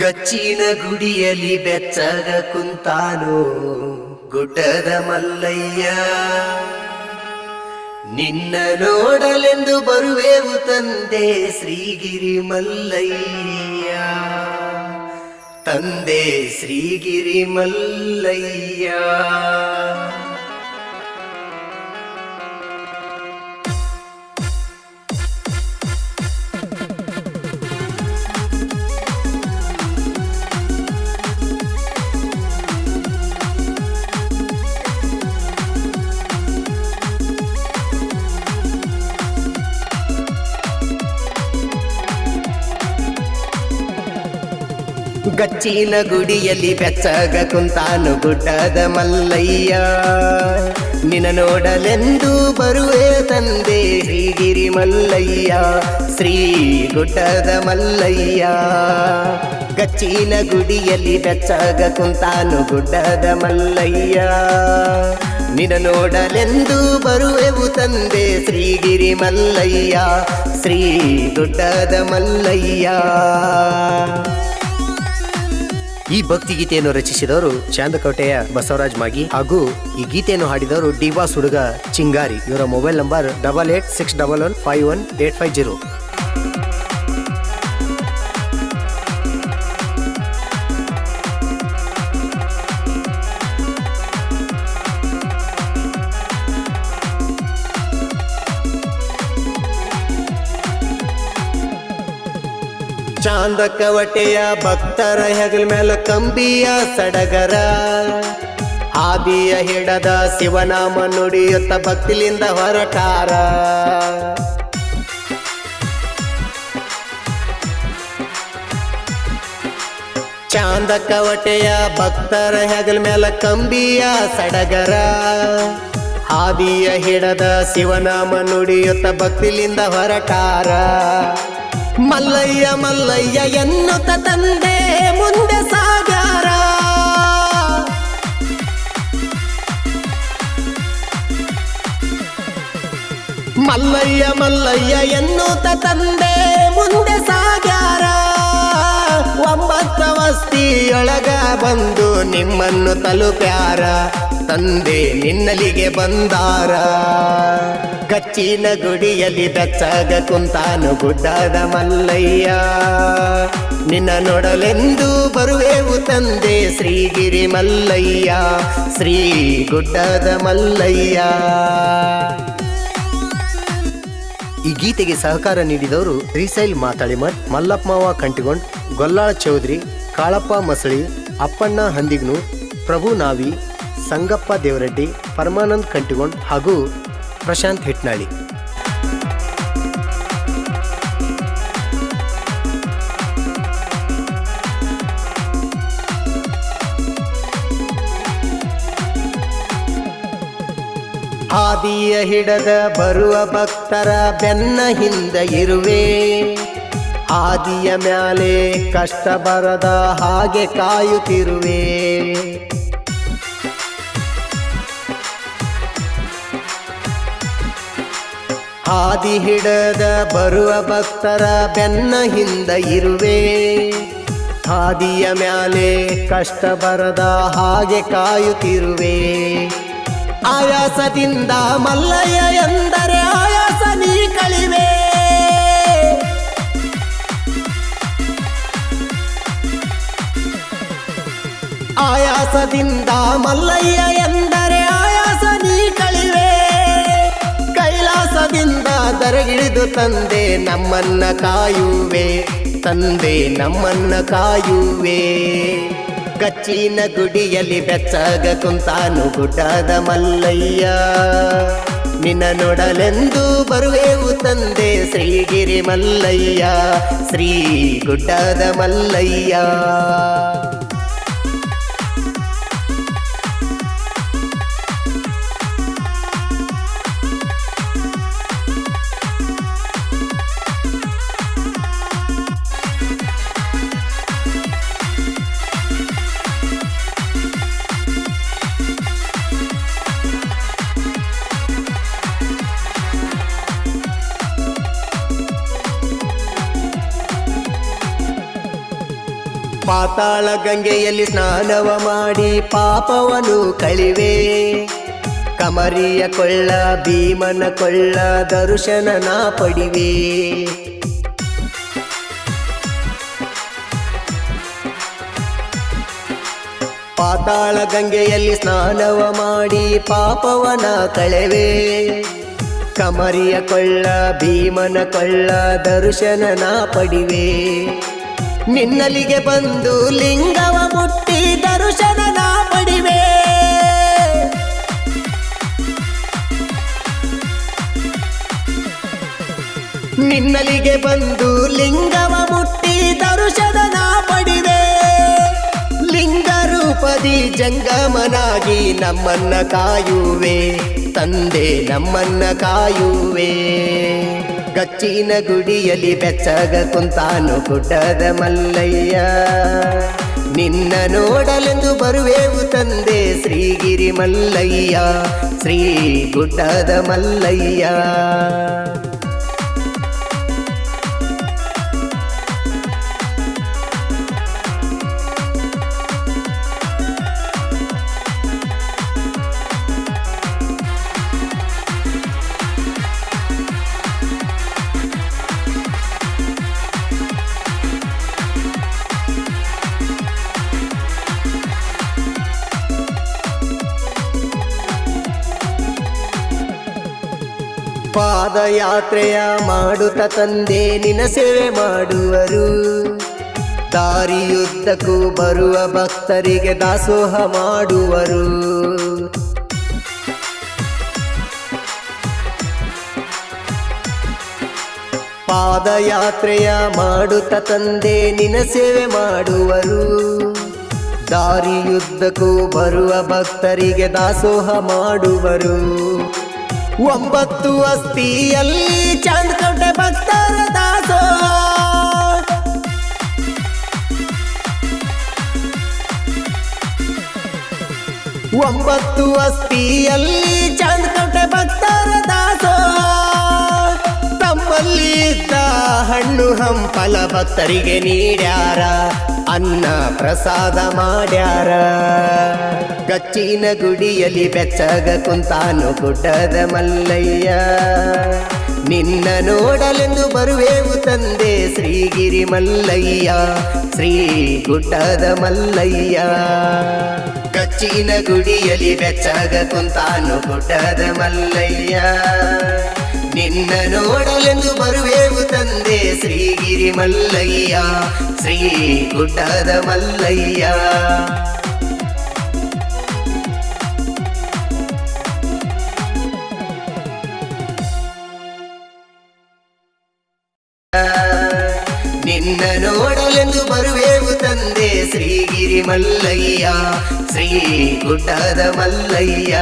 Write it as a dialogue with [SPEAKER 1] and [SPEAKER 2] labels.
[SPEAKER 1] ಗಚ್ಚಿನ ಗುಡಿಯಲ್ಲಿ ಬೆಚ್ಚಗ ಕುಂತಾನು ಗುಡ್ಡದ ಮಲ್ಲಯ್ಯ. ನಿನ್ನ ನೋಡಲೆಂದು ಬರುವೆವು ತಂದೆ ಶ್ರೀಗಿರಿ ಮಲ್ಲಯ್ಯ. ತಂದೆ ಶ್ರೀಗಿರಿ ಮಲ್ಲಯ್ಯ. ಗಚ್ಚಿನ ಗುಡಿಯಲ್ಲಿ ಬೆಚ್ಚಗ ಕುಂತಾನು ಗುಡ್ಡದ ಮಲ್ಲಯ್ಯ. ನಿನ ನೋಡಲೆಂದು ಬರುವೆ ತಂದೆ ಶ್ರೀಗಿರಿ ಮಲ್ಲಯ್ಯ, ಶ್ರೀ ಗುಡ್ಡದ ಮಲ್ಲಯ್ಯ. ಗಚ್ಚಿನ ಗುಡಿಯಲ್ಲಿ ಬೆಚ್ಚಗ ಕುಂತಾನು ಗುಡ್ಡದ ಮಲ್ಲಯ್ಯ. ನಿನ ನೋಡಲೆಂದು ಬರುವೆವು ತಂದೆ ಶ್ರೀಗಿರಿ ಮಲ್ಲಯ್ಯ, ಶ್ರೀ ಗುಡ್ಡದ ಮಲ್ಲಯ್ಯ. ಈ ಭಕ್ತಿ ಗೀತೆಯನ್ನು ರಚಿಸಿದವರು ಚಾಂದಕೋಟೆಯ ಬಸವರಾಜ್ ಮಾಗಿ ಹಾಗೂ ಈ ಗೀತೆಯನ್ನು ಹಾಡಿದವರು ಡಿವಾಸ್ ಹುಡುಗ ಚಿಂಗಾರಿ. ಇವರ mobile number double eight six double one five one eight five zero. ಚಾಂದ ಕವಟೆಯ ಭಕ್ತರ ಹೆಗಲ ಮೇಲೆ ಕಂಬಿಯ ಸಡಗರ. ಆದಿಯ ಹಿಡದ ಶಿವನಾಮ ನುಡಿಯುತ್ತ ಭಕ್ತಿಲಿಂದ ಹೊರಟಾರ. ಚಾಂದ ಕವಟೆಯ ಭಕ್ತರ ಹೆಗಲ ಮೇಲೆ ಕಂಬಿಯ ಸಡಗರ. ಆದಿಯ ಹಿಡದ ಶಿವನಾಮ ನುಡಿಯುತ್ತ ಭಕ್ತಿಲಿಂದ ಹೊರಟಾರ. ಮಲ್ಲಯ್ಯ ಮಲ್ಲಯ್ಯ ಎನ್ನುತ್ತ ತಂದೆ ಮುಂದೆ ಸಾಗಾರ ಮಲ್ಲಯ್ಯ ಮಲ್ಲಯ್ಯ ಎನ್ನುತ್ತ ತಂದೆ ಮುಂದೆ ಸಾಗಾರ ಒಂಬತ್ತ ವಸ್ತಿಯೊಳಗ ಬಂದು ನಿಮ್ಮನ್ನು ತಲುಪ್ಯಾರ. ತಂದೆ ನಿನ್ನಲಿಗೆ ಬಂದಾರ. ಕಚ್ಚಿನ ಗುಡಿಯಲ್ಲಿ ದಚ್ಚಾಗ ಕುಂತಾನು ಗುಡ್ಡದ ಮಲ್ಲಯ್ಯ. ನಿನ್ನ ನೋಡಲೆಂದು ಬರುವೆವು ತಂದೆ ಶ್ರೀಗಿರಿ ಮಲ್ಲಯ್ಯ. ಶ್ರೀ ಗುಡ್ಡದ ಮಲ್ಲಯ್ಯ. ಈ ಗೀತೆಗೆ ಸಹಕಾರ ನೀಡಿದವರು ರೀಸೈಲ್ ಮಾತಾಳಿಮಠ್ ಮಲ್ಲಪ್ಪಮಾವ ಕಂಟಿಗೊಂಡ್ ಗೊಲ್ಲಾಳ ಚೌಧರಿ, ಕಾಳಪ್ಪ ಮಸಳಿ, ಅಪ್ಪಣ್ಣ ಹಂದಿಗ್ನು ಪ್ರಭು ನಾವಿ ಸಂಗಪ್ಪ ದೇವರೆಡ್ಡಿ, ಪರಮಾನಂದ್ ಕಂಟಿಗೊಂಡ್ ಹಾಗೂ ಪ್ರಶಾಂತ್ ಹಿಟ್ನಾಳಿ. ಆದಿಯ ಹಿಡದ ಬರುವ ಭಕ್ತರ ಬೆನ್ನ ಹಿಂದ ಇರುವೆ. ಆದಿಯ ಮ್ಯಾಲೆ ಕಷ್ಟ ಬರದ ಹಾಗೆ ಕಾಯುತ್ತಿರುವೆ. ಆದಿ ಹಿಡದ ಬರುವ ಭಕ್ತರ ಬೆನ್ನ ಹಿಂದ ಇರುವೆ. ಹಾದಿಯ ಮ್ಯಾಲೆ ಕಷ್ಟ ಬರದ ಹಾಗೆ ಕಾಯುತ್ತಿರುವೆ. ಆಯಾಸದಿಂದ ಮಲ್ಲಯ್ಯ ಎಂದರೆ ಆಯಾಸ ನೀ ಕಳಿವೆ. ಆಯಾಸದಿಂದ ಮಲ್ಲಯ್ಯ ಎಂದರೆ ಆಯಾಸ ನೀ ಕಳಿವೆ. ಕೈಲಾಸದಿಂದ ದರಗಿಳಿದು ತಂದೆ ನಮ್ಮನ್ನ ಕಾಯುವೆ. ತಂದೆ ನಮ್ಮನ್ನ ಕಾಯುವೆ. ಕಚ್ಚಿನ ಗುಡಿಯಲ್ಲಿ ಬೆಚ್ಚಗ ಕುಂತಾನು ಗುಡ್ಡದ ಮಲ್ಲಯ್ಯ. ನಿನ್ನ ನೋಡಲೆಂದು ಬರುವೆವು ತಂದೆ ಶ್ರೀಗಿರಿ ಮಲ್ಲಯ್ಯ. ಶ್ರೀ ಗುಡ್ಡದ ಮಲ್ಲಯ್ಯ. ಪಾತಾಳ ಗಂಗೆಯಲ್ಲಿ ಸ್ನಾನವ ಮಾಡಿ ಪಾಪವನು ಕಳಿವೆ ಕಮರಿಯ ಕೊಳ್ಳ, ಭೀಮನ ಕೊಳ್ಳ, ದರ್ಶನನ ಪಡಿವೆ. ಪಾತಾಳ ಗಂಗೆಯಲ್ಲಿ ಸ್ನಾನವ ಮಾಡಿ ಪಾಪವನ ಕಳೆವೆ. ಕಮರಿಯ ಕೊಳ್ಳ, ಭೀಮನ ಕೊಳ್ಳ, ದರ್ಶನನ ಪಡಿವೆ. ನಿನ್ನಲಿಗೆ ಬಂದು ಲಿಂಗವ ಮುಟ್ಟಿ ದರ್ಶನನ ಪಡಿವೆ. ನಿನ್ನಲಿಗೆ ಬಂದು ಲಿಂಗವ ಮುಟ್ಟಿ ದರುಶನ ಪಡಿವೆ. ಲಿಂಗ ರೂಪದಿ ಜಂಗಮನಾಗಿ ನಮ್ಮನ್ನ ಕಾಯುವೆ, ತಂದೆ ನಮ್ಮನ್ನ ಕಾಯುವೆ. ಗಚ್ಚಿನ ಗುಡಿಯಲ್ಲಿ ಬೆಚ್ಚಗ ಕುಂತಾನು ಗುಡ್ಡದ ಮಲ್ಲಯ್ಯ. ನಿನ್ನ ನೋಡಲೆಂದು ಬರುವೆವು ತಂದೆ ಶ್ರೀಗಿರಿ ಮಲ್ಲಯ್ಯ, ಶ್ರೀ ಗುಡ್ಡದ ಮಲ್ಲಯ್ಯ. ಪಾದಯಾತ್ರೆಯ ಮಾಡುತ್ತ ತಂದೆ ನಿನ ಸೇವೆ ಮಾಡುವರು. ದಾರಿಯುದ್ದಕ್ಕೂ ಬರುವ ಭಕ್ತರಿಗೆ ದಾಸೋಹ ಮಾಡುವರು. ಪಾದಯಾತ್ರೆಯ ಮಾಡುತ್ತ ತಂದೆ ನಿನ ಸೇವೆ ಮಾಡುವರು. ದಾರಿಯುದ್ದಕ್ಕೂ ಬರುವ ಭಕ್ತರಿಗೆ ದಾಸೋಹ ಮಾಡುವರು. ಒಂಬತ್ತು ಅಸ್ಥಿಯಲ್ಲಿ ಚಾಂದ್ಕಂಟೆ ಭಕ್ತರ ದಾಸೋ. ಒಂಬತ್ತು ಅಸ್ಥಿಯಲ್ಲಿ ಚಾಂದ್ಕಂಟೆ ಭಕ್ತರ ದಾಸೋ. ತಮ್ಮಲ್ಲಿ ಹಣ್ಣು ಹಂಪಲ ಭಕ್ತರಿಗೆ ನೀಡ್ಯಾರ, ಅನ್ನ ಪ್ರಸಾದ ಮಾಡ್ಯಾರ. ಗಚ್ಚಿನ ಗುಡಿಯಲ್ಲಿ ಬೆಚ್ಚಗ ಕುಂತಾನು ಗುಡ್ಡದ ಮಲ್ಲಯ್ಯ. ನಿನ್ನ ನೋಡಲೆಂದು ಬರುವೆವು ತಂದೆ ಶ್ರೀಗಿರಿ ಮಲ್ಲಯ್ಯ, ಶ್ರೀ ಗುಡ್ಡದ ಮಲ್ಲಯ್ಯ. ಕಚ್ಚಿನ ಗುಡಿಯಲ್ಲಿ ಬೆಚ್ಚಗ ಕುಂತಾನು ಗುಡ್ಡದ ಮಲ್ಲಯ್ಯ. ನಿನ್ನ ನೋಡಲೆಂದು ಬರುವೆವು ತಂದೆ ಶ್ರೀಗಿರಿ ಮಲ್ಲಯ್ಯ ಶ್ರೀ ಗುಡ್ಡದ ಮಲ್ಲಯ್ಯ ನಿನ್ನ ನೋಡಲೆಂದು ಬರುವೆವು ತಂದೆ ಶ್ರೀಗಿರಿ ಮಲ್ಲಯ್ಯ ಶ್ರೀ ಗುಡ್ಡದ ಮಲ್ಲಯ್ಯ